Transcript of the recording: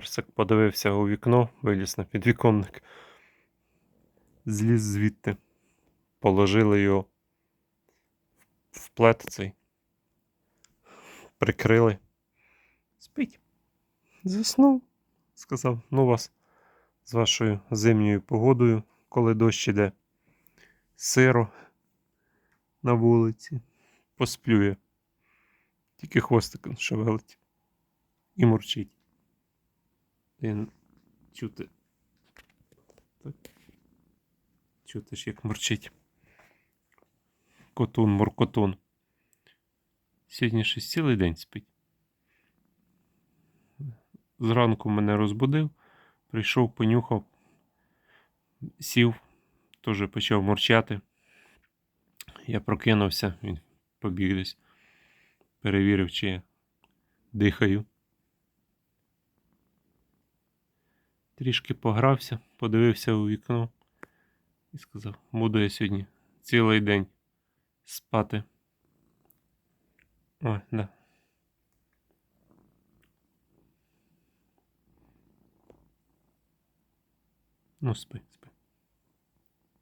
Персик подивився у вікно, виліз на підвіконник. Зліз звідти. Положили його в плед цей. Прикрили. Спить. Заснув. Сказав, ну вас з вашою зимньою погодою, коли дощ іде. Сиро на вулиці. Посплює. Тільки хвостиком шевелить. І мурчить. Він чути. Так. Чути ж, як мурчить. Котун, муркотун. Сьогодні щось цілий день спить. Зранку мене розбудив, прийшов, понюхав, сів, теж почав мурчати. Я прокинувся, він побіг десь, перевірив, чи я дихаю. Трішки погрався, подивився у вікно і сказав: буду я сьогодні цілий день спати. Ой, да. Ну, спи, спи.